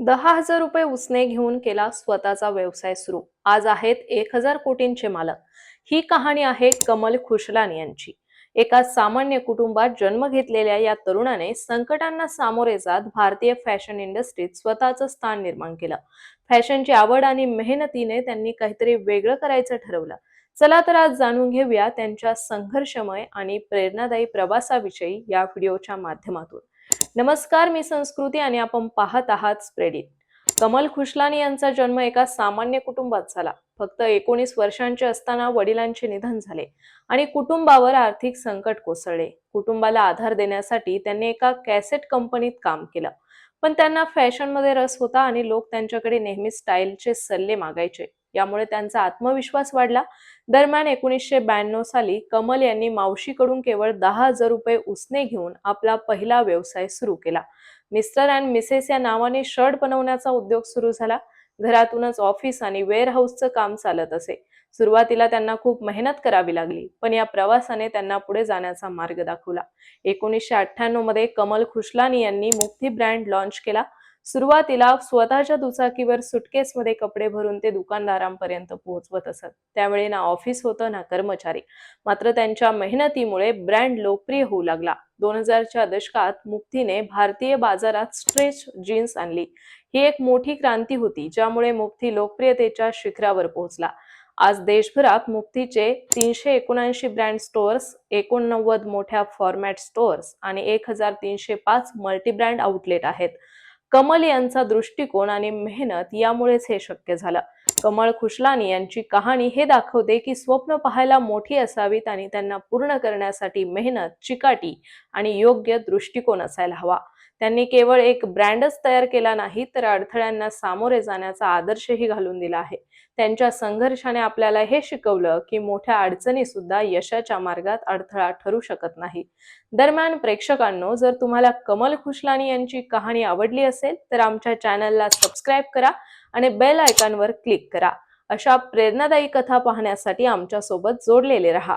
दहा हजार रुपये उसने घेऊन केला स्वतःचा व्यवसाय सुरू. आज आहेत एक हजार कोटींचे मालक. ही कहाणी आहे कमल खुशलान यांची. एका सामान्य कुटुंबात जन्म घेतलेल्या या तरुणाने संकटांना सामोरे जात भारतीय फॅशन इंडस्ट्रीत स्वतःचं स्थान निर्माण केलं. फॅशनची आवड आणि मेहनतीने त्यांनी काहीतरी वेगळं करायचं ठरवलं. चला तर आज जाणून घेऊया त्यांच्या संघर्षमय आणि प्रेरणादायी प्रवासाविषयी या व्हिडिओच्या माध्यमातून. नमस्कार मी संस्कृती आणि आपण पाहत आहात स्प्रेडिट कमल खुशलानी यांचा जन्म एका सामान्य कुटुंबात झाला. फक्त एकोणीस वर्षांचे असताना वडिलांचे निधन झाले आणि कुटुंबावर आर्थिक संकट कोसळले. कुटुंबाला आधार देण्यासाठी त्यांनी एका कॅसेट कंपनीत काम केलं. पण त्यांना फॅशनमध्ये रस होता आणि लोक त्यांच्याकडे नेहमी स्टाईलचे सल्ले मागायचे. यामुळे त्यांचा आत्मविश्वास वाढला. दरम्यान एकोणीसशे ब्याण्णव साली कमल यांनी मावशीकडून केवळ दहा हजार रुपये उसने घेऊन आपला पहिला व्यवसाय सुरू केला. मिस्टर अँड मिसेस या नावाने शर्ट बनवण्याचा उद्योग सुरू झाला. घरातूनच ऑफिस आणि वेअरहाऊसचं काम चालत असे. सुरुवातीला त्यांना खूप मेहनत करावी लागली पण या प्रवासाने त्यांना पुढे जाण्याचा मार्ग दाखवला. एकोणीसशे अठ्ठ्याण्णवमध्ये कमल खुशलानी यांनी मुक्ती ब्रँड लॉन्च केला. सुरुवातीला स्वतःच्या दुचाकीवर सुटकेसमध्ये कपडे भरून ते दुकानदारांपर्यंत पोहोचवत असत. त्यावेळी ना ऑफिस होतं ना कर्मचारी. मात्र त्यांच्या मेहनतीमुळे ब्रँड लोकप्रिय होऊ लागला. दोन हजारच्या दशकात मुक्तीने भारतीय बाजारात स्ट्रेच जीन्स आणली. ही एक मोठी क्रांती होती ज्यामुळे मुक्ती लोकप्रियतेच्या शिखरावर पोहोचला. आज देशभरात मुक्तीचे तीनशे एकोणऐंशी ब्रँड स्टोअर्स एकोणनव्वद मोठ्या फॉर्मॅट स्टोअर्स आणि एक हजार तीनशे पाच मल्टीब्रँड आउटलेट आहेत. कमल यांचा दृष्टिकोन आणि मेहनत यामुळेच हे शक्य झालं. कमळ खुशलानी यांची कहाणी हे दाखवते की स्वप्न पाहायला मोठी असावीत आणि त्यांना पूर्ण करण्यासाठी मेहनत चिकाटी आणि योग्य दृष्टिकोन असायला हवा. त्यांनी केवळ एक ब्रँडच तयार केला नाही तर अडथळ्यांना सामोरे जाण्याचा आदर्शही घालून दिला आहे. त्यांच्या संघर्षाने आपल्याला हे शिकवलं की मोठ्या अडचणी सुद्धा यशाच्या मार्गात अडथळा ठरू शकत नाही. दरम्यान प्रेक्षकांनो जर तुम्हाला कमल खुशलानी यांची कहाणी आवडली असेल असेल तर आमच्या चॅनलला सबस्क्राईब करा आणि बेल आयकॉनवर क्लिक करा. अशा प्रेरणादायी कथा पाहण्यासाठी आमच्यासोबत जोडलेले रहा.